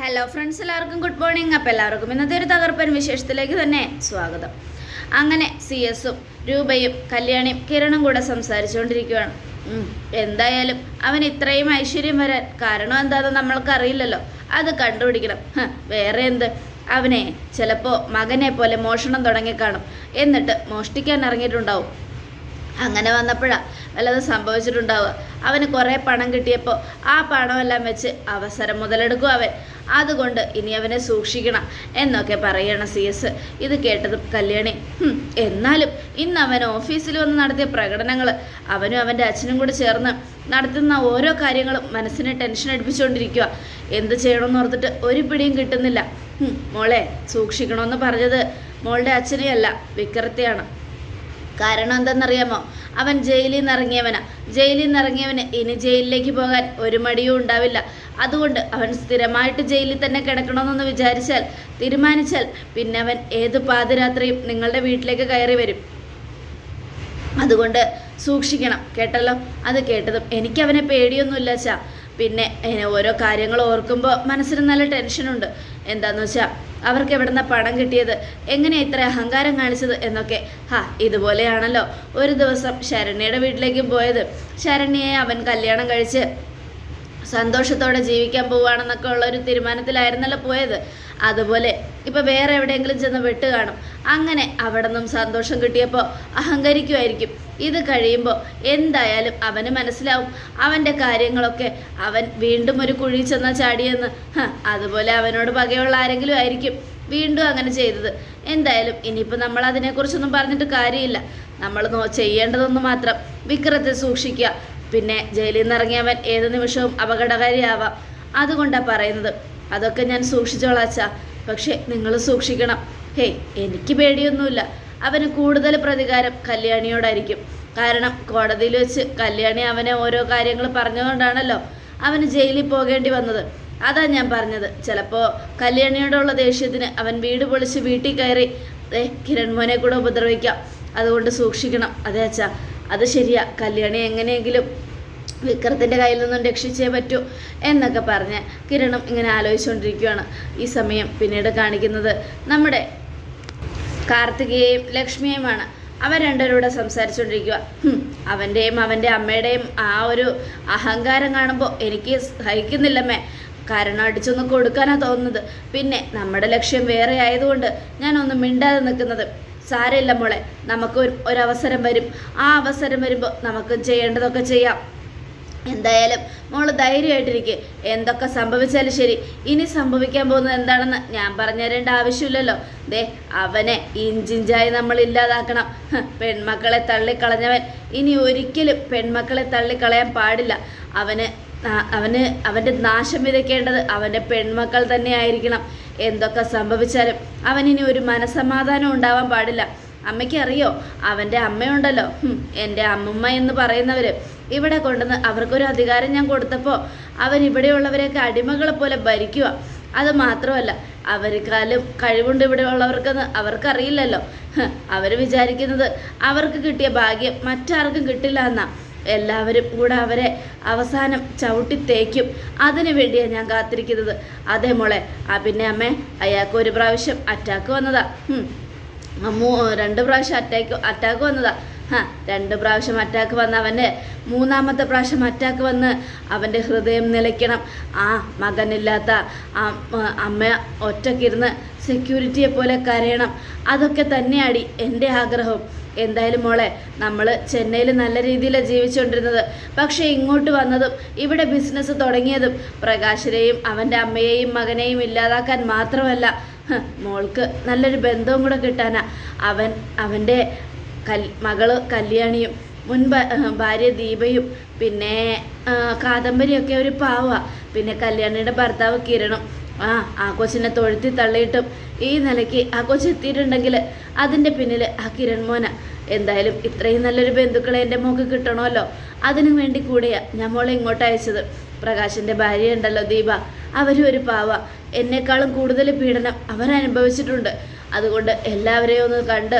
Hello friends എല്ലാവർക്കും good morning അപ്പോൾ എല്ലാവർക്കും ഇന്നത്തെ ഒരു തകർപ്പൻ വിശേഷത്തിലേക്ക് തന്നെ സ്വാഗതം. അങ്ങനെ സി എസും രൂപയും കല്യാണിയും കിരണും കൂടെ സംസാരിച്ചുകൊണ്ടിരിക്കുകയാണ് എന്തായാലും അവൻ ഇത്രയും ഐശ്വര്യം വരാൻ കാരണം എന്താണെന്ന് നമ്മൾക്കറിയില്ലല്ലോ. അത് കണ്ടുപിടിക്കണം. വേറെ എന്ത്? അവനെ ചിലപ്പോൾ മകനെ പോലെ മോഷണം തുടങ്ങിക്കാണും. എന്നിട്ട് മോഷ്ടിക്കാൻ ഇറങ്ങിയിട്ടുണ്ടാവും. അങ്ങനെ വന്നപ്പോഴാണ് വല്ലതും സംഭവിച്ചിട്ടുണ്ടാവുക. അവന് കുറേ പണം കിട്ടിയപ്പോൾ ആ പണമെല്ലാം വെച്ച് അവസരം മുതലെടുക്കും അവൻ. അതുകൊണ്ട് ഇനി അവനെ സൂക്ഷിക്കണം എന്നൊക്കെ പറയണം സി എസ്. ഇത് കേട്ടത് കല്യാണി "ഹും, എന്നാലും ഇന്ന് അവൻ ഓഫീസിൽ വന്ന് നടത്തിയ പ്രകടനങ്ങൾ അവനും അവന്റെ അച്ഛനും കൂടി ചേർന്ന് നടത്തുന്ന ഓരോ കാര്യങ്ങളും മനസ്സിനെ ടെൻഷൻ അടിപ്പിച്ചുകൊണ്ടിരിക്കുക എന്ത് ചെയ്യണമെന്ന് ഓർത്തിട്ട് ഒരു പിടിയും കിട്ടുന്നില്ല. "ഹും, മോളെ സൂക്ഷിക്കണമെന്ന് പറഞ്ഞത് മോളുടെ അച്ഛനെയല്ല വിക്രത്തെയാണ്. കാരണം എന്തെന്നറിയാമോ? അവൻ ജയിലിൽ നിന്ന് ഇറങ്ങിയവനാ ജയിലിൽ നിന്ന് ഇറങ്ങിയവന് ഇനി ജയിലിലേക്ക് പോകാൻ ഒരു മടിയും ഉണ്ടാവില്ല. അതുകൊണ്ട് അവൻ സ്ഥിരമായിട്ട് ജയിലിൽ തന്നെ കിടക്കണമെന്നൊന്ന് വിചാരിച്ചാൽ തീരുമാനിച്ചാൽ പിന്നെ അവൻ ഏത് പാതിരാത്രിയും നിങ്ങളുടെ വീട്ടിലേക്ക് കയറി വരും. അതുകൊണ്ട് സൂക്ഷിക്കണം. കേട്ടല്ലോ? അത് കേട്ടതും എനിക്കവനെ പേടിയൊന്നുമില്ല അച്ഛാ. പിന്നെ ഓരോ കാര്യങ്ങൾ ഓർക്കുമ്പോൾ മനസ്സിന് നല്ല ടെൻഷനുണ്ട്. എന്താന്ന് വെച്ചാൽ അവർക്ക് എവിടുന്ന പണം കിട്ടിയത്? എങ്ങനെയാ ഇത്ര അഹങ്കാരം കാണിച്ചത് എന്നൊക്കെ. ഹാ ഇതുപോലെയാണല്ലോ. ഒരു ദിവസം ശരണ്യയുടെ വീട്ടിലേക്കും പോയത്. ശരണ്യയെ അവൻ കല്യാണം കഴിച്ച് സന്തോഷത്തോടെ ജീവിക്കാൻ പോവുകയാണെന്നൊക്കെ ഉള്ള ഒരു തീരുമാനത്തിലായിരുന്നല്ലോ പോയത്. അതുപോലെ ഇപ്പം വേറെ എവിടെയെങ്കിലും ചെന്ന് വെട്ട് കാണും. അങ്ങനെ അവിടെ നിന്നും സന്തോഷം കിട്ടിയപ്പോൾ അഹങ്കരിക്കുമായിരിക്കും. ഇത് കഴിയുമ്പോൾ എന്തായാലും അവന് മനസ്സിലാവും. അവന്റെ കാര്യങ്ങളൊക്കെ അവൻ വീണ്ടും ഒരു കുഴി ചെന്ന ചാടിയെന്ന്. അതുപോലെ അവനോട് പകയുള്ള ആരെങ്കിലും ആയിരിക്കും വീണ്ടും അങ്ങനെ ചെയ്തത്. എന്തായാലും ഇനിയിപ്പോൾ നമ്മൾ അതിനെക്കുറിച്ചൊന്നും പറഞ്ഞിട്ട് കാര്യമില്ല. നമ്മൾ ചെയ്യേണ്ടതൊന്ന് മാത്രം വിക്രത്തെ സൂക്ഷിക്കുക. പിന്നെ ജയിലിൽ നിന്ന് ഇറങ്ങിയവൻ ഏത് നിമിഷവും അപകടകാരിയാവാം. അതുകൊണ്ടാണ് പറയുന്നത്. അതൊക്കെ ഞാൻ സൂക്ഷിച്ചോളാച്ചാ പക്ഷേ നിങ്ങൾ സൂക്ഷിക്കണം. ഹേയ് എനിക്ക് പേടിയൊന്നുമില്ല. അവന് കൂടുതൽ പ്രതികാരം കല്യാണിയോടായിരിക്കും. കാരണം കോടതിയിൽ വെച്ച് കല്യാണി അവനെ ഓരോ കാര്യങ്ങൾ പറഞ്ഞുകൊണ്ടാണല്ലോ അവന് ജയിലിൽ പോകേണ്ടി വന്നത്. അതാ ഞാൻ പറഞ്ഞത്. ചിലപ്പോൾ കല്യാണിയോടുള്ള ദേഷ്യത്തിന് അവൻ വീട് പൊളിച്ച് വീട്ടിൽ കയറി ഏ കിരൺമോനെ കൂടെ ഉപദ്രവിക്കാം. അതുകൊണ്ട് സൂക്ഷിക്കണം. അതെ അച്ഛാ. അത് ശരിയാ. കല്യാണി എങ്ങനെയെങ്കിലും വിക്രത്തിന്റെ കയ്യിൽ നിന്നും രക്ഷിച്ചേ പറ്റൂ എന്നൊക്കെ പറഞ്ഞ് കിരണം ഇങ്ങനെ ആലോചിച്ചുകൊണ്ടിരിക്കുകയാണ്. ഈ സമയം പിന്നീട് കാണിക്കുന്നത് നമ്മുടെ കാർത്തികയെയും ലക്ഷ്മിയെയുമാണ്. അവൻ രണ്ടുപേരൂടെ സംസാരിച്ചുകൊണ്ടിരിക്കുക. അവന്റെയും അവന്റെ അമ്മയുടെയും ആ ഒരു അഹങ്കാരം കാണുമ്പോൾ എനിക്ക് സഹിക്കുന്നില്ലമ്മേ. കാരണം അടിച്ചൊന്ന് കൊടുക്കാനാണ് തോന്നുന്നത്. പിന്നെ നമ്മുടെ ലക്ഷ്യം വേറെ ആയതുകൊണ്ട് ഞാനൊന്ന് മിണ്ടാതെ നിൽക്കുന്നത്. സാരമില്ല മോളെ നമുക്ക് ഒരു- അവസരം വരും. ആ അവസരം വരുമ്പോൾ നമുക്ക് ചെയ്യേണ്ടതൊക്കെ ചെയ്യാം. എന്തായാലും മോൾ ധൈര്യമായിട്ടിരിക്കും. എന്തൊക്കെ സംഭവിച്ചാലും ശരി. ഇനി സംഭവിക്കാൻ പോകുന്നത് എന്താണെന്ന് ഞാൻ പറഞ്ഞു തരേണ്ട ആവശ്യമില്ലല്ലോ. ദേ അവനെ ഇഞ്ചിഞ്ചായി നമ്മൾ ഇല്ലാതാക്കണം. പെൺമക്കളെ തള്ളിക്കളഞ്ഞവൻ. ഇനി ഒരിക്കലും പെൺമക്കളെ തള്ളിക്കളയാൻ പാടില്ല. അവന് അവന് അവന്റെ നാശം വിതയ്ക്കേണ്ടത് അവന്റെ പെൺമക്കൾ തന്നെ ആയിരിക്കണം എന്തൊക്കെ സംഭവിച്ചാലും അവനിനി ഒരു മനസമാധാനം ഉണ്ടാവാൻ പാടില്ല. അമ്മയ്ക്കറിയോ? അവന്റെ അമ്മയുണ്ടല്ലോ. എന്റെ അമ്മുമ്മ എന്ന് പറയുന്നവർ ഇവിടെ കൊണ്ടുവന്ന് അവർക്കൊരു അധികാരം ഞാൻ കൊടുത്തപ്പോൾ അവരിവിടെയുള്ളവരെയൊക്കെ അടിമകളെ പോലെ ഭരിക്കുക. അത് മാത്രമല്ല അവർക്കാലും കഴിവുണ്ട് ഇവിടെ ഉള്ളവർക്കെന്ന് അവർക്കറിയില്ലല്ലോ അവർ വിചാരിക്കുന്നത് അവർക്ക് കിട്ടിയ ഭാഗ്യം മറ്റാർക്കും കിട്ടില്ല എന്നാ. എല്ലാവരും കൂടെ അവരെ അവസാനം ചവിട്ടി തേക്കും. അതിനു വേണ്ടിയാണ് ഞാൻ കാത്തിരിക്കുന്നത്. അതേ മോളെ ആ പിന്നെ അമ്മേ അയാൾക്ക് ഒരു പ്രാവശ്യം അറ്റാക്ക് വന്നതാ. അമ്മു രണ്ട് പ്രാവശ്യം അറ്റാക്ക് അറ്റാക്ക് വന്നതാ. രണ്ട് പ്രാവശ്യം അറ്റാക്ക് വന്ന അവന്റെ മൂന്നാമത്തെ പ്രാവശ്യം അറ്റാക്ക് വന്ന് അവന്റെ ഹൃദയം നിലയ്ക്കണം. ആ മകനില്ലാത്ത അമ്മ ഒറ്റക്കിരുന്ന് സെക്യൂരിറ്റിയെ പോലെ കരയണം. അതൊക്കെ തന്നെയാടി എന്റെ ആഗ്രഹം. എന്തായാലും മോളെ നമ്മൾ ചെന്നൈയിൽ നല്ല രീതിയിലാണ് ജീവിച്ചുകൊണ്ടിരുന്നത് പക്ഷേ ഇങ്ങോട്ട് വന്നതും ഇവിടെ ബിസിനസ് തുടങ്ങിയതും പ്രകാശിനെയും അവന്റെ അമ്മയെയും മകനെയും ഇല്ലാതാക്കാൻ മാത്രമല്ല. മോൾക്ക് നല്ലൊരു ബന്ധവും കൂടെ കിട്ടാനാ. അവൻ അവന്റെ കൽ മകൾ കല്യാണിയും മുൻ ഭാര്യ ദീപയും പിന്നെ കാദംബരിയൊക്കെ ഒരു പാവ. പിന്നെ കല്യാണിയുടെ ഭർത്താവ് കിരണം ആ ആ കൊച്ചിനെ തൊഴുത്തി തള്ളിയിട്ടും ഈ നിലയ്ക്ക് ആ കൊച്ച് എത്തിയിട്ടുണ്ടെങ്കിൽ അതിന്റെ പിന്നിൽ ആ കിരൺ മോന. എന്തായാലും ഇത്രയും നല്ലൊരു ബന്ധുക്കളെ എന്റെ മോക്ക് കിട്ടണമല്ലോ. അതിനു വേണ്ടി കൂടെയാ ഞാൻ മോളെ ഇങ്ങോട്ട് അയച്ചത്. പ്രകാശിന്റെ ഭാര്യ ഉണ്ടല്ലോ ദീപ. അവരും ഒരു പാവ. എന്നെക്കാളും കൂടുതൽ പീഡനം അവരനുഭവിച്ചിട്ടുണ്ട്. അതുകൊണ്ട് എല്ലാവരെയും ഒന്ന് കണ്ട്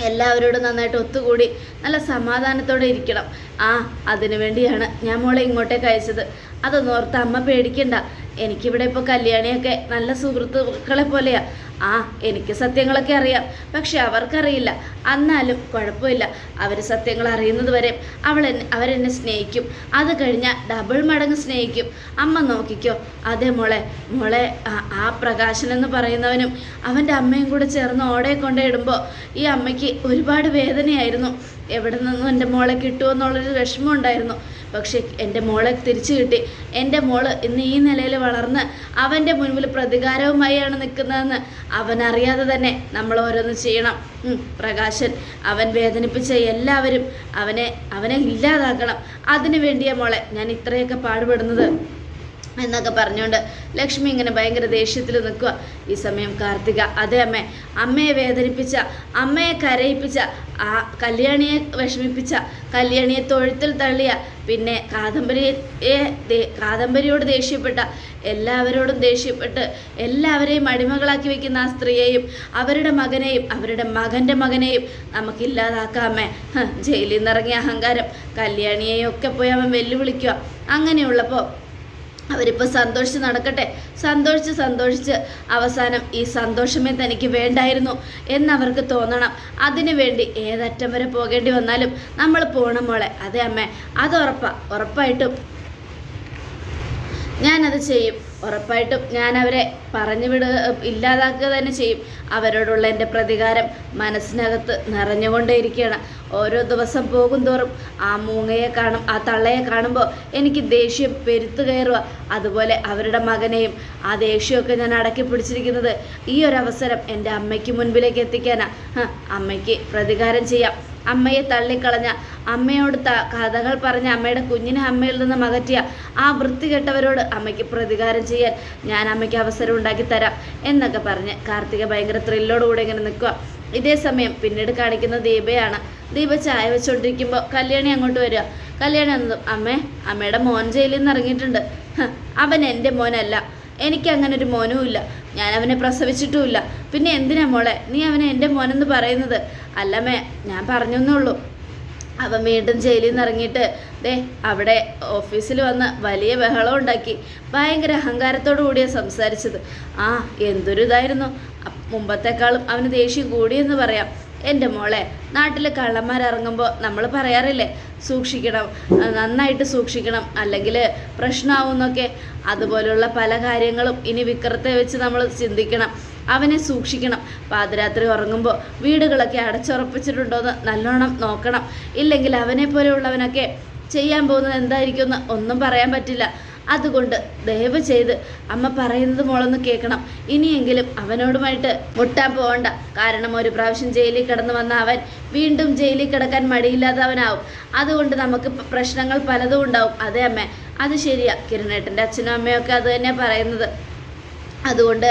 എല്ലാവരോടും നന്നായിട്ട് ഒത്തുകൂടി നല്ല സമാധാനത്തോടെ ഇരിക്കണം. ആ അതിനു വേണ്ടിയാണ് ഞാൻ മോളെ ഇങ്ങോട്ടേക്ക് അയച്ചത്. അതൊന്നോർത്ത് അമ്മ പേടിക്കണ്ട. എനിക്കിവിടെ ഇപ്പോൾ കല്യാണിയൊക്കെ നല്ല സുഹൃത്തുക്കളെ പോലെയാ. ആ എനിക്ക് സത്യങ്ങളൊക്കെ അറിയാം. പക്ഷെ അവർക്കറിയില്ല. എന്നാലും കുഴപ്പമില്ല. അവർ സത്യങ്ങൾ അറിയുന്നത് വരെ അവൾ അവരെന്നെ സ്നേഹിക്കും. അത് കഴിഞ്ഞാൽ ഡബിൾ മടങ്ങ് സ്നേഹിക്കും. അമ്മ നോക്കിക്കോ. അതെ മോളെ മോളെ ആ- ആ പ്രകാശൻ എന്ന് പറയുന്നവനും അവന്റെ അമ്മയും കൂടെ ചേർന്ന് ഓടെ കൊണ്ടിടുമ്പോൾ ഈ അമ്മയ്ക്ക് ഒരുപാട് വേദനയായിരുന്നു. എവിടെ നിന്നും എന്റെ മോളെ കിട്ടുമെന്നുള്ളൊരു വിഷമം ഉണ്ടായിരുന്നു. പക്ഷേ എന്റെ മോളെ തിരിച്ചു കിട്ടി. എന്റെ മോൾ ഇന്ന് ഈ നിലയിൽ വളർന്ന് അവന്റെ മുൻപിൽ പ്രതികാരവുമായാണ് നിൽക്കുന്നതെന്ന് അവനറിയാതെ തന്നെ നമ്മൾ ഓരോന്ന് ചെയ്യണം. പ്രകാശൻ അവൻ വേദനിപ്പിച്ച എല്ലാവരും അവനെ അവനെ ഇല്ലാതാക്കണം. അതിനു വേണ്ടിയ മോളെ ഞാൻ ഇത്രയൊക്കെ പാടുപെടുന്നത്. എന്നൊക്കെ പറഞ്ഞുകൊണ്ട് ലക്ഷ്മി ഇങ്ങനെ ഭയങ്കര ദേഷ്യത്തിൽ നിൽക്കുക. ഈ സമയം കാർത്തിക അതെ അമ്മ അമ്മയെ വേദനിപ്പിച്ച അമ്മയെ കരയിപ്പിച്ച ആ കല്യാണിയെ വിഷമിപ്പിച്ച കല്യാണിയെ തൊഴുത്തിൽ തള്ളിയ പിന്നെ കാദംബരിയെ കാദംബരിയോട് ദേഷ്യപ്പെട്ട എല്ലാവരോടും ദേഷ്യപ്പെട്ട് എല്ലാവരെയും അടിമകളാക്കി വെക്കുന്ന ആ സ്ത്രീയെയും അവരുടെ മകനെയും അവരുടെ മകന്റെ മകനെയും നമുക്കില്ലാതാക്കാമേ ജയിലിൽ നിന്നിറങ്ങിയ അഹങ്കാരം കല്യാണിയെയൊക്കെ പോയി അവൻ വെല്ലുവിളിക്കുക. അങ്ങനെയുള്ളപ്പോൾ അവരിപ്പോൾ സന്തോഷിച്ച് നടക്കട്ടെ. സന്തോഷിച്ച് സന്തോഷിച്ച് അവസാനം ഈ സന്തോഷമേ തനിക്ക് വേണ്ടായിരുന്നു എന്നവർക്ക് തോന്നണം. അതിനു വേണ്ടി ഏതറ്റം വരെ പോകേണ്ടി വന്നാലും നമ്മൾ പോകണം മോളെ. അതെ അമ്മേ അത് ഉറപ്പാ ഉറപ്പായിട്ടും ഞാനത് ചെയ്യും. ഉറപ്പായിട്ടും ഞാൻ അവരെ പറഞ്ഞു വിട ഇല്ലാതാക്കുക തന്നെ ചെയ്യും. അവരോടുള്ള എന്റെ പ്രതികാരം മനസ്സിനകത്ത് നിറഞ്ഞുകൊണ്ടേയിരിക്കുകയാണ്. ഓരോ ദിവസം പോകും തോറും ആ മൂങ്ങയെ കാണും ആ തള്ളയെ കാണുമ്പോൾ എനിക്ക് ദേഷ്യം പെരുത്തു കയറുക. അതുപോലെ അവരുടെ മകനെയും ആ ദേഷ്യമൊക്കെ ഞാൻ അടക്കി പിടിച്ചിരിക്കുന്നത് ഈ ഒരു അവസരം എന്റെ അമ്മയ്ക്ക് മുൻപിലേക്ക് എത്തിക്കാനാണ് അമ്മയ്ക്ക് പ്രതികാരം ചെയ്യാം. അമ്മയെ തള്ളിക്കളഞ്ഞ അമ്മയോട് ത കഥകൾ പറഞ്ഞ അമ്മയുടെ കുഞ്ഞിനെ അമ്മയിൽ നിന്ന് അകറ്റിയ ആ വൃത്തികെട്ടവരോട് അമ്മയ്ക്ക് പ്രതികാരം ചെയ്യാൻ ഞാൻ അമ്മയ്ക്ക് അവസരം ഉണ്ടാക്കി തരാം എന്നൊക്കെ പറഞ്ഞ് കാർത്തിക ഭയങ്കര ത്രില്ലോടുകൂടെ ഇങ്ങനെ നിൽക്കുക. ഇതേ സമയം പിന്നീട് കാണിക്കുന്ന ദീപയാണ്. ദീപ ചായ വെച്ചുകൊണ്ടിരിക്കുമ്പോൾ കല്യാണി അങ്ങോട്ട് വരിക. കല്യാണി എന്നതും അമ്മേ അമ്മയുടെ മോൻ ജയിലിൽ നിന്ന് ഇറങ്ങിയിട്ടുണ്ട്. അവൻ എന്റെ മോനല്ല. എനിക്ക് അങ്ങനെ ഒരു മോനുമില്ല. ഞാൻ അവനെ പ്രസവിച്ചിട്ടുമില്ല. പിന്നെ എന്തിനാ മോളെ? നീ അവനെ എന്റെ മോനെന്ന് പറയുന്നത്? അല്ലമ്മേ ഞാൻ പറഞ്ഞെന്നുള്ളൂ അവൻ വീണ്ടും ജയിലിൽ നിന്ന് ഇറങ്ങിയിട്ട് ദേ അവിടെ ഓഫീസിൽ വന്ന് വലിയ ബഹളം ഉണ്ടാക്കി. ഭയങ്കര അഹങ്കാരത്തോടു കൂടിയാണ് സംസാരിച്ചത്. ആ എന്തൊരു ഇതായിരുന്നു മുമ്പത്തെക്കാളും അവന് ദേഷ്യം കൂടിയെന്ന് പറയാം. എന്റെ മോളെ നാട്ടിൽ കള്ളന്മാരിറങ്ങുമ്പോൾ നമ്മൾ പറയാറില്ലേ സൂക്ഷിക്കണം നന്നായിട്ട് സൂക്ഷിക്കണം അല്ലെങ്കിൽ പ്രശ്നമാവുമെന്നൊക്കെ അതുപോലുള്ള പല കാര്യങ്ങളും ഇനി വിക്രത്തെ വെച്ച് നമ്മൾ ചിന്തിക്കണം അവനെ സൂക്ഷിക്കണം. പാതിരാത്രി ഉറങ്ങുമ്പോൾ വീടുകളൊക്കെ അടച്ചുറപ്പിച്ചിട്ടുണ്ടോയെന്ന് നല്ലോണം നോക്കണം. ഇല്ലെങ്കിൽ അവനെ പോലെയുള്ളവനൊക്കെ ചെയ്യാൻ പോകുന്നത് എന്തായിരിക്കുമെന്ന് ഒന്നും പറയാൻ പറ്റില്ല. അതുകൊണ്ട് ദയവ് ചെയ്ത് അമ്മ പറയുന്നത് മോളൊന്ന് കേൾക്കണം. ഇനിയെങ്കിലും അവനോടുമായിട്ട് മുട്ടാൻ പോകണ്ട കാരണം ഒരു പ്രാവശ്യം ജയിലിൽ കിടന്നു വന്ന അവൻ വീണ്ടും ജയിലിൽ കിടക്കാൻ മടിയില്ലാത്തവനാവും. അതുകൊണ്ട് നമുക്ക് പ്രശ്നങ്ങൾ പലതും ഉണ്ടാവും. അതെ അമ്മേ അത് ശരിയാ. കിരണേട്ടന്റെ അച്ഛനും അമ്മയൊക്കെ അത് തന്നെയാണ് പറയുന്നത്. അതുകൊണ്ട്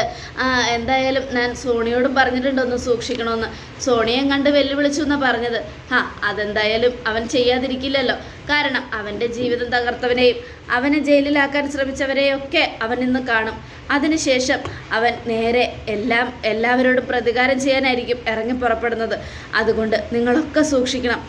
എന്തായാലും ഞാൻ സോണിയോടും പറഞ്ഞിട്ടുണ്ട് ഒന്ന് സൂക്ഷിക്കണമെന്ന് സോണിയെ കണ്ട് വെല്ലുവിളിച്ചു എന്നാണ് പറഞ്ഞത്. ആ അതെന്തായാലും അവൻ ചെയ്യാതിരിക്കില്ലല്ലോ. കാരണം അവന്റെ ജീവിതം തകർത്തവനെയും അവനെ ജയിലിലാക്കാൻ ശ്രമിച്ചവരെയൊക്കെ അവൻ ഇന്ന് കാണും. അതിനുശേഷം അവൻ നേരെ എല്ലാം എല്ലാവരോടും പ്രതികാരം ചെയ്യാനായിരിക്കും ഇറങ്ങി പുറപ്പെടുന്നത്. അതുകൊണ്ട് നിങ്ങളൊക്കെ സൂക്ഷിക്കണം.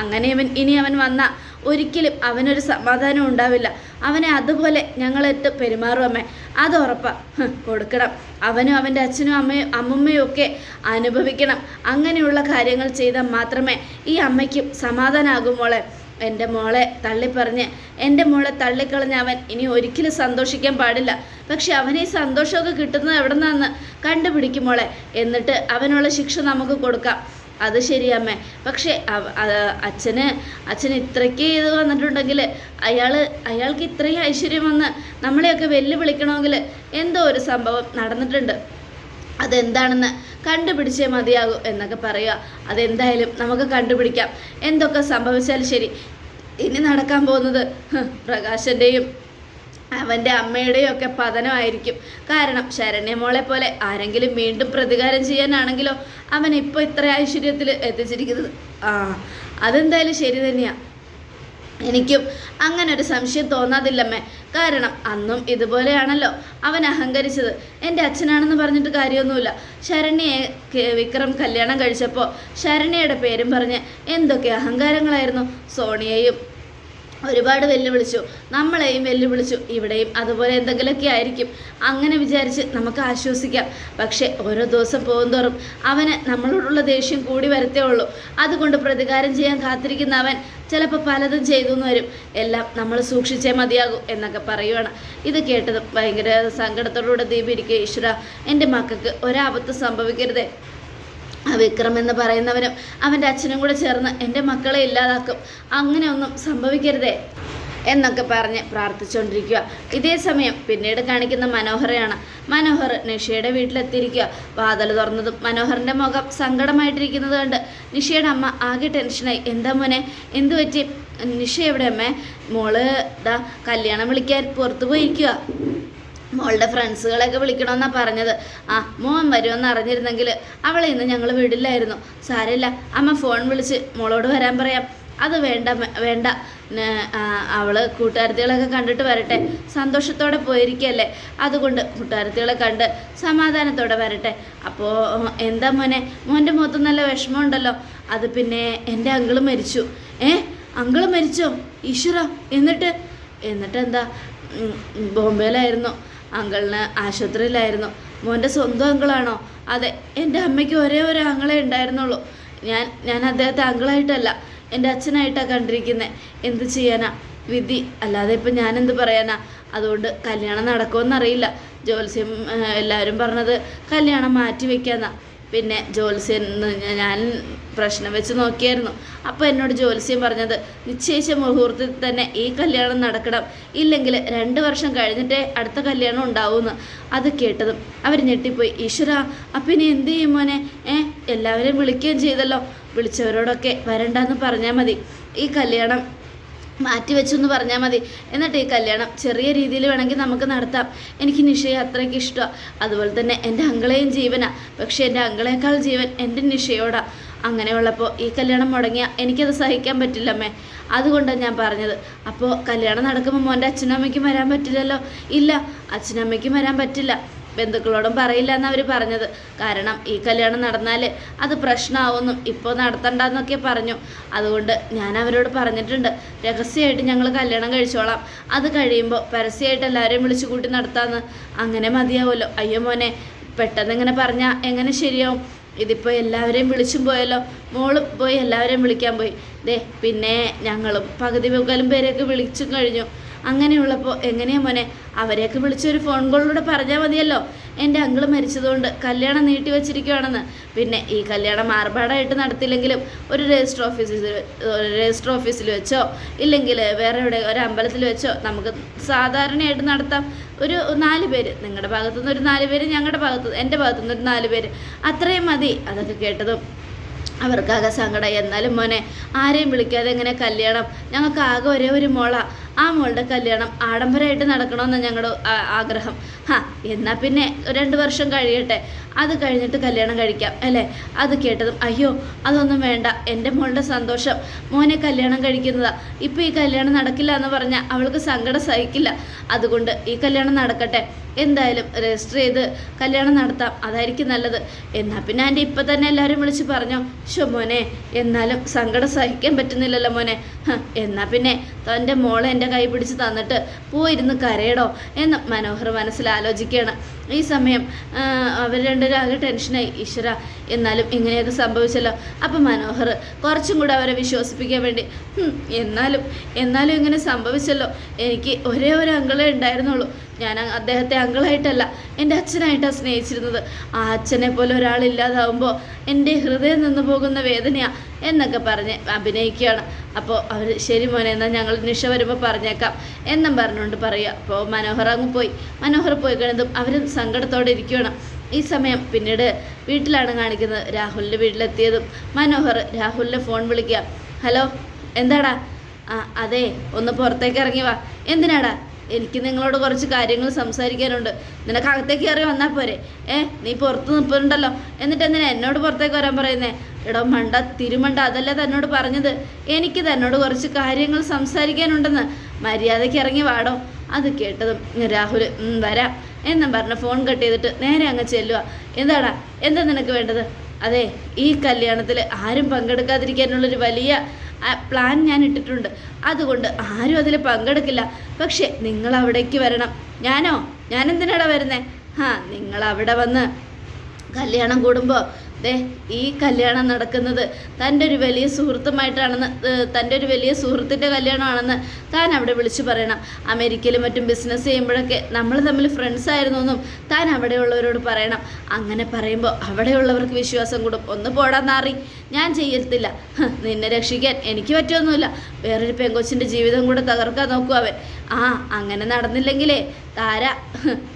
അങ്ങനെ അവൻ ഇനി അവൻ വന്ന ഒരിക്കലും അവനൊരു സമാധാനം ഉണ്ടാവില്ല. അവനെ അതുപോലെ ഞങ്ങളിട്ട് പെരുമാറും അമ്മേ. അത് ഉറപ്പാ. കൊടുക്കണം. അവനും അവന്റെ അച്ഛനും അമ്മയും അമ്മമ്മയും ഒക്കെ അനുഭവിക്കണം. അങ്ങനെയുള്ള കാര്യങ്ങൾ ചെയ്താൽ മാത്രമേ ഈ അമ്മയ്ക്കും സമാധാനമാകും മോളെ. എന്റെ മോളെ തള്ളിപ്പറഞ്ഞ് എന്റെ മോളെ തള്ളിക്കളഞ്ഞ അവൻ ഇനി ഒരിക്കലും സന്തോഷിക്കാൻ പാടില്ല. പക്ഷെ അവന് ഈ സന്തോഷമൊക്കെ കിട്ടുന്നത് എവിടെ നിന്നാന്ന് കണ്ടുപിടിക്കും മോളെ. എന്നിട്ട് അവനുള്ള ശിക്ഷ നമുക്ക് കൊടുക്കാം. അത് ശരിയമ്മേ. പക്ഷേ അച്ഛന് അച്ഛന് ഇത്രയ്ക്ക് ഇത് വന്നിട്ടുണ്ടെങ്കിൽ അയാൾ അയാൾക്ക് ഇത്രയും ഐശ്വര്യം വന്ന് നമ്മളെയൊക്കെ വെല്ലുവിളിക്കണമെങ്കിൽ എന്തോ ഒരു സംഭവം നടന്നിട്ടുണ്ട്. അതെന്താണെന്ന് കണ്ടുപിടിച്ചേ മതിയാകൂ എന്നൊക്കെ പറയുക. അതെന്തായാലും നമുക്ക് കണ്ടുപിടിക്കാം. എന്തൊക്കെ സംഭവിച്ചാലും ശരി. ഇനി നടക്കാൻ പോകുന്നത് പ്രകാശന്റെയും അവന്റെ അമ്മയുടെയും ഒക്കെ പതനമായിരിക്കും. കാരണം ശരണ്യമോളെ പോലെ ആരെങ്കിലും വീണ്ടും പ്രതികാരം ചെയ്യാനാണെങ്കിലോ അവൻ ഇപ്പോൾ ഇത്ര ഐശ്വര്യത്തിൽ എത്തിച്ചിരിക്കുന്നത്? ആ അതെന്തായാലും ശരി തന്നെയാണ് എനിക്കും അങ്ങനെ ഒരു സംശയം തോന്നാതില്ലമ്മേ. കാരണം അന്നും ഇതുപോലെയാണല്ലോ അവൻ അഹങ്കരിച്ചത്. എന്റെ അച്ഛനാണെന്ന് പറഞ്ഞിട്ട് കാര്യമൊന്നുമില്ല. ശരണ്യെ വിക്രം കല്യാണം കഴിച്ചപ്പോൾ ശരണ്യയുടെ പേരും പറഞ്ഞ് എന്തൊക്കെ അഹങ്കാരങ്ങളായിരുന്നു. സോണിയയും ഒരുപാട് വെല്ലുവിളിച്ചു. നമ്മളെയും വെല്ലുവിളിച്ചു. ഇവിടെയും അതുപോലെ എന്തെങ്കിലുമൊക്കെ ആയിരിക്കും. അങ്ങനെ വിചാരിച്ച് നമുക്ക് ആശ്വസിക്കാം. പക്ഷേ ഓരോ ദിവസം പോകുന്തോറും അവന് നമ്മളോടുള്ള ദേഷ്യം കൂടി വരത്തേ ഉള്ളൂ. അതുകൊണ്ട് പ്രതികാരം ചെയ്യാൻ കാത്തിരിക്കുന്ന അവൻ ചിലപ്പോൾ പലതും ചെയ്തു എന്ന് വരും. എല്ലാം നമ്മൾ സൂക്ഷിച്ചേ മതിയാകൂ എന്നൊക്കെ പറയുവാണ്. ഇത് കേട്ടതും ഭയങ്കര സങ്കടത്തോടുകൂടെ ദീപ് ഈശ്വര എന്റെ മക്കൾക്ക് ഒരാപത്ത് സംഭവിക്കരുതേ. വിക്രം എന്ന് പറയുന്നവനും അവന്റെ അച്ഛനും കൂടെ ചേർന്ന് എന്റെ മക്കളെ ഇല്ലാതാക്കും. അങ്ങനെയൊന്നും സംഭവിക്കരുതേ എന്നൊക്കെ പറഞ്ഞ് പ്രാർത്ഥിച്ചുകൊണ്ടിരിക്കുക ഇതേ സമയം പിന്നീട് കാണിക്കുന്ന മനോഹരയാണ്. മനോഹർ നിഷയുടെ വീട്ടിലെത്തിയിരിക്കുക. വാതൽ തുറന്നതും മനോഹറിന്റെ മുഖം സങ്കടമായിട്ടിരിക്കുന്നത് കണ്ട് നിഷയുടെ അമ്മ ആകെ ടെൻഷനായി. എന്താ മോനെ എന്തു പറ്റി? നിഷ എവിടെ അമ്മേ? മോൾ ദാ കല്യാണം വിളിക്കാൻ പുറത്തു പോയിരിക്കുക മോളുടെ ഫ്രണ്ട്സുകളെയൊക്കെ വിളിക്കണമെന്നാണ് പറഞ്ഞത്. ആ മോൻ വരുമെന്ന് അറിഞ്ഞിരുന്നെങ്കിൽ അവളെ ഇന്ന് ഞങ്ങൾ വിടില്ലായിരുന്നു. സാരമില്ല അമ്മ ഫോൺ വിളിച്ച് മോളോട് വരാൻ പറയാം. അത് വേണ്ട വേണ്ട. അവൾ കൂട്ടുകാരത്തികളൊക്കെ കണ്ടിട്ട് വരട്ടെ. സന്തോഷത്തോടെ പോയിരിക്കല്ലേ. അതുകൊണ്ട് കൂട്ടുകാരത്തികളെ കണ്ട് സമാധാനത്തോടെ വരട്ടെ. അപ്പോൾ എന്താ മോനെ? മോന്റെ മുഖത്ത് നല്ല വിഷമമുണ്ടല്ലോ. അത് പിന്നെ എന്റെ അങ്കിൾ മരിച്ചു. ഏ അങ്കിൾ മരിച്ചോ? ഈശ്വര എന്നിട്ട്? എന്നിട്ട് എന്താ ബോംബെയിലായിരുന്നു അങ്കിളിന് ആശുപത്രിയിലായിരുന്നു. മോന്റെ സ്വന്തം അങ്കിളാണോ? അതെ എന്റെ അമ്മയ്ക്ക് ഒരേ ഒരു അങ്കിളേ ഉണ്ടായിരുന്നുള്ളൂ. ഞാൻ ഞാൻ അദ്ദേഹത്തെ അങ്കിളായിട്ടല്ല എന്റെ അച്ഛനായിട്ടാണ് കണ്ടിരിക്കുന്നത് എന്ത് ചെയ്യാനാ? വിധി അല്ലാതെ ഇപ്പം ഞാനെന്ത് പറയാനാ? അതുകൊണ്ട് കല്യാണം നടക്കുമെന്നറിയില്ല ജോത്സ്യം എല്ലാവരും പറഞ്ഞത് കല്യാണം മാറ്റി വെക്കാന്നാ പിന്നെ ജോത്സ്യൻ ഞാൻ പ്രശ്നം വെച്ച് നോക്കിയായിരുന്നു. അപ്പോൾ എന്നോട് ജോത്സ്യം പറഞ്ഞത് നിശ്ചയിച്ച മുഹൂർത്തത്തിൽ തന്നെ ഈ കല്യാണം നടക്കണം. ഇല്ലെങ്കിൽ രണ്ട് വർഷം കഴിഞ്ഞിട്ടേ അടുത്ത കല്യാണം ഉണ്ടാവുമെന്ന് അത് കേട്ടതും അവർ ഞെട്ടിപ്പോയി. ഈശ്വര അപ്പം ഇനി എന്ത് ചെയ്യും മോനെ? ഏ എല്ലാവരെയും വിളിക്കുകയും ചെയ്തല്ലോ. വിളിച്ചവരോടൊക്കെ വരണ്ടെന്ന് പറഞ്ഞാൽ മതി. ഈ കല്യാണം മാറ്റിവെച്ചു എന്ന് പറഞ്ഞാൽ മതി. എന്നിട്ട് ഈ കല്യാണം ചെറിയ രീതിയിൽ വേണമെങ്കിൽ നമുക്ക് നടത്താം. എനിക്ക് നിഷയെ അത്രയ്ക്ക് ഇഷ്ടമാണ് അതുപോലെ തന്നെ എന്റെ അങ്കളെയും ജീവനാ. പക്ഷേ എന്റെ അങ്കളേക്കാൾ ജീവൻ എന്റെ നിഷയോടാ. അങ്ങനെയുള്ളപ്പോൾ ഈ കല്യാണം മുടങ്ങിയാൽ എനിക്കത് സഹിക്കാൻ പറ്റില്ലമ്മേ. അതുകൊണ്ടാണ് ഞാൻ പറഞ്ഞത്. അപ്പോൾ കല്യാണം നടക്കുമ്പോൾ മോന്റെ അച്ഛനമ്മയ്ക്കും വരാൻ പറ്റില്ലല്ലോ? ഇല്ല അച്ഛനമ്മയ്ക്കും വരാൻ പറ്റില്ല. ബന്ധുക്കളോടും പറയില്ല എന്ന് അവർ പറഞ്ഞത്. കാരണം ഈ കല്യാണം നടന്നാൽ അത് പ്രശ്നമാവുമെന്നും ഇപ്പോൾ നടത്തണ്ടെന്നൊക്കെ പറഞ്ഞു. അതുകൊണ്ട് ഞാൻ അവരോട് പറഞ്ഞിട്ടുണ്ട് രഹസ്യമായിട്ട് ഞങ്ങൾ കല്യാണം കഴിച്ചോളാം. അത് കഴിയുമ്പോൾ പരസ്യമായിട്ട് എല്ലാവരെയും വിളിച്ചു കൂട്ടി നടത്താമെന്ന് അങ്ങനെ മതിയാവുമല്ലോ അയ്യോ മോനെ പെട്ടെന്ന് ഇങ്ങനെ പറഞ്ഞാൽ എങ്ങനെ ശരിയാവും? ഇതിപ്പോൾ എല്ലാവരെയും വിളിച്ചും പോയല്ലോ. മോൾ പോയി എല്ലാവരെയും വിളിക്കാൻ പോയി. ദേ പിന്നെ ഞങ്ങളും പകുതി മുക്കാലും പേരെയൊക്കെ വിളിച്ചും കഴിഞ്ഞു. അങ്ങനെയുള്ളപ്പോൾ എങ്ങനെയാ മോനെ? അവരെയൊക്കെ വിളിച്ചൊരു ഫോൺ കോളിലൂടെ പറഞ്ഞാൽ മതിയല്ലോ. എന്റെ അങ്കിൾ മരിച്ചതുകൊണ്ട് കല്യാണം നീട്ടി വെച്ചിരിക്കുകയാണെന്ന് പിന്നെ ഈ കല്യാണം ആർഭാടായിട്ട് നടത്തില്ലെങ്കിലും ഒരു രജിസ്റ്റർ ഓഫീസിൽ രജിസ്റ്റർ ഓഫീസിൽ വെച്ചോ ഇല്ലെങ്കിൽ വേറെ എവിടെ ഒരു അമ്പലത്തിൽ വെച്ചോ നമുക്ക് സാധാരണയായിട്ട് നടത്താം. ഒരു നാല് പേര് നിങ്ങളുടെ ഭാഗത്തുനിന്ന് ഒരു നാല് പേര് ഞങ്ങളുടെ ഭാഗത്ത് എന്റെ ഭാഗത്തുനിന്ന് ഒരു നാല് പേര്. അത്രയും മതി അതൊക്കെ കേട്ടതും. അവർക്കാകെ സങ്കടം എന്നാലും മോനെ ആരെയും വിളിക്കാതെ എങ്ങനെ കല്യാണം? ഞങ്ങൾക്ക് ആകെ ഒരേ ഒരു മോളാ. ആ മോളുടെ കല്യാണം ആഡംബരമായിട്ട് നടക്കണമെന്ന് ഞങ്ങളുടെ ആഗ്രഹം. ഹാ എന്നാൽ പിന്നെ രണ്ട് വർഷം കഴിയട്ടെ. അത് കഴിഞ്ഞിട്ട് കല്യാണം കഴിക്കാം അല്ലേ? അത് കേട്ടതും അയ്യോ അതൊന്നും വേണ്ട. എന്റെ മോളുടെ സന്തോഷം. മോനെ കല്യാണം കഴിക്കുന്നതാ. ഇപ്പോൾ ഈ കല്യാണം നടക്കില്ല എന്ന് പറഞ്ഞാൽ അവൾക്ക് സങ്കടം സഹിക്കില്ല. അതുകൊണ്ട് ഈ കല്യാണം നടക്കട്ടെ. എന്തായാലും രജിസ്റ്റർ ചെയ്ത് കല്യാണം നടത്താം. അതായിരിക്കും നല്ലത്. എന്നാൽ പിന്നെ ആന്റി ഇപ്പം തന്നെ എല്ലാവരും വിളിച്ച് പറഞ്ഞോ ഷോ മോനെ എന്നാലും സങ്കടം സഹിക്കാൻ പറ്റുന്നില്ലല്ലോ മോനെ. എന്നാൽ പിന്നെ തന്റെ മോളെ എന്റെ കൈ പിടിച്ച് തന്നിട്ട് പോയിരുന്ന് കരയടോ എന്ന് മനോഹർ മനസ്സിൽ ആലോചിക്കുകയാണ്. ഈ സമയം അവർ രണ്ടുപേരും ആകെ ടെൻഷനായി ഈശ്വര എന്നാലും ഇങ്ങനെയൊക്കെ സംഭവിച്ചല്ലോ. അപ്പം മനോഹർ കുറച്ചും കൂടെ അവരെ വിശ്വസിപ്പിക്കാൻ വേണ്ടി "ഹും, എന്നാലും എന്നാലും ഇങ്ങനെ സംഭവിച്ചല്ലോ. എനിക്ക് ഒരേ ഒരു അങ്കിളേ ഉണ്ടായിരുന്നുള്ളൂ. ഞാൻ അദ്ദേഹത്തെ അങ്കിളായിട്ടല്ല എന്റെ അച്ഛനായിട്ടാണ് സ്നേഹിച്ചിരുന്നത്. ആ അച്ഛനെ പോലെ ഒരാളില്ലാതാവുമ്പോൾ എന്റെ ഹൃദയം നിന്ന് പോകുന്ന വേദനയാണ് എന്നൊക്കെ പറഞ്ഞ് അഭിനയിക്കുകയാണ്. അപ്പോൾ അവർ ശരി മോനെ എന്നാൽ ഞങ്ങൾ നിഷ വരുമ്പോൾ പറഞ്ഞേക്കാം എന്നും പറഞ്ഞുകൊണ്ട് പറയുക. അപ്പോൾ മനോഹർ അങ്ങ് പോയി. മനോഹർ പോയി കഴിഞ്ഞതും അവരും സങ്കടത്തോടെ ഇരിക്കുകയാണ്. ഈ സമയം പിന്നീട് വീട്ടിലാണ് കാണിക്കുന്നത് രാഹുലിന്റെ വീട്ടിലെത്തിയതും. മനോഹർ രാഹുലിനെ ഫോൺ വിളിക്കുക. ഹലോ എന്താടാ? ആ അതെ ഒന്ന് പുറത്തേക്ക് ഇറങ്ങി വാ. എന്തിനാടാ? എനിക്ക് നിങ്ങളോട് കുറച്ച് കാര്യങ്ങൾ സംസാരിക്കാനുണ്ട്. നിനക്ക് അകത്തേക്ക് കയറി വന്നാൽ പോരെ. ഏ നീ പുറത്ത് നിൽപ്പുണ്ടല്ലോ. എന്നിട്ട് എന്തിനാ എന്നോട് പുറത്തേക്ക് വരാൻ പറയുന്നേ? എടോ മണ്ട തിരുമണ്ട അതല്ല തന്നോട് പറഞ്ഞത്. എനിക്ക് തന്നോട് കുറച്ച് കാര്യങ്ങൾ സംസാരിക്കാനുണ്ടെന്ന്. മര്യാദയ്ക്ക് ഇറങ്ങി വാടോ. അത് കേട്ടതും രാഹുൽ വരാം. എന്നും പറഞ്ഞ ഫോൺ കട്ട് ചെയ്തിട്ട് നേരെ അങ്ങ് ചെല്ലുക എന്താടാ? എന്താ നിനക്ക് വേണ്ടത്? അതെ ഈ കല്യാണത്തിൽ ആരും പങ്കെടുക്കാതിരിക്കാനുള്ളൊരു വലിയ പ്ലാൻ ഞാൻ ഇട്ടിട്ടുണ്ട്. അതുകൊണ്ട് ആരും അതിൽ പങ്കെടുക്കില്ല. പക്ഷേ നിങ്ങൾ അവിടേക്ക് വരണം. ഞാനോ? ഞാൻ എന്തിനാടാ വരുന്നേ? ആ നിങ്ങൾ അവിടെ വന്ന് കല്യാണം കൂടുമ്പോൾ ദേ ഈ കല്യാണം നടക്കുന്നത് തന്റെ ഒരു വലിയ സുഹൃത്തുമായിട്ടാണെന്ന് തന്റെ ഒരു വലിയ സുഹൃത്തിന്റെ കല്യാണമാണെന്ന് താൻ അവിടെ വിളിച്ചു പറയണം. അമേരിക്കയിലും മറ്റും ബിസിനസ് ചെയ്യുമ്പോഴൊക്കെ നമ്മൾ തമ്മിൽ ഫ്രണ്ട്സ് ആയിരുന്നു എന്നും താൻ അവിടെയുള്ളവരോട് പറയണം. അങ്ങനെ പറയുമ്പോൾ അവിടെയുള്ളവർക്ക് വിശ്വാസം കൂടും. ഒന്ന് പോടാൻ നാറി ഞാൻ ചെയ്യത്തില്ല. നിന്നെ രക്ഷിക്കാൻ എനിക്ക് പറ്റുമൊന്നുമില്ല. വേറൊരു പെങ്കൊച്ചിന്റെ ജീവിതം കൂടെ തകർക്കാൻ നോക്കും അവൻ. ആ അങ്ങനെ നടന്നില്ലെങ്കിലേ താര.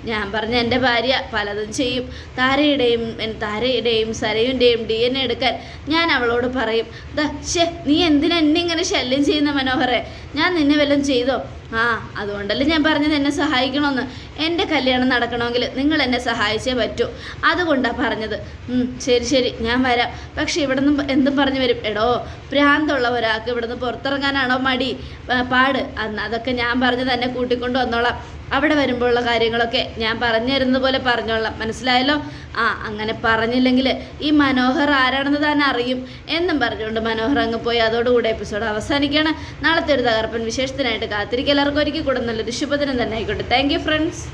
ഞാൻ പറഞ്ഞ എന്റെ ഭാര്യ പലതും ചെയ്യും. താരയുടെയും താരയുടെയും സരയുടെയും ഡി എൻ എ എടുക്കാൻ ഞാൻ അവളോട് പറയും ദാ ഷേ നീ എന്തിനാ എന്നെ ഇങ്ങനെ ശല്യം ചെയ്യുന്ന മനോഹരെ? ഞാൻ നിന്നെ വല്ലതും ചെയ്തോ? ആ അതുകൊണ്ടല്ലേ ഞാൻ പറഞ്ഞത് എന്നെ സഹായിക്കണമെന്ന് എന്റെ കല്യാണം നടക്കണമെങ്കിൽ നിങ്ങൾ എന്നെ സഹായിച്ചേ പറ്റൂ. അതുകൊണ്ടാണ് പറഞ്ഞത്. ശരി ശരി ഞാൻ വരാം. പക്ഷേ ഇവിടെ നിന്ന് എന്തും പറഞ്ഞു വരും. എടോ ഭ്രാന്തുള്ള ഒരാൾക്ക് ഇവിടെ നിന്ന് പുറത്തിറങ്ങാനാണോ മടി? പാട്. അന്ന് അതൊക്കെ ഞാൻ പറഞ്ഞ് തന്നെ കൂട്ടിക്കൊണ്ട് വന്നോളാം. അവിടെ വരുമ്പോഴുള്ള കാര്യങ്ങളൊക്കെ ഞാൻ പറഞ്ഞു തരുന്നത് പോലെ പറഞ്ഞോളാം. മനസ്സിലായല്ലോ? ആ അങ്ങനെ പറഞ്ഞില്ലെങ്കിൽ ഈ മനോഹർ ആരാണെന്ന് തന്നെ അറിയും എന്നും പറഞ്ഞുകൊണ്ട് മനോഹർ അങ്ങ് പോയി. അതോടുകൂടെ എപ്പിസോഡ് അവസാനിക്കുകയാണ്. നാളത്തെ ഒരു തകർപ്പൻ വിശേഷത്തിനായിട്ട് കാത്തിരിക്കുക. എല്ലാവർക്കും ഒരിക്കൽ കൂടെ നല്ലൊരു ശുഭദിനം തന്നെ ആയിക്കോട്ടെ. Thank friends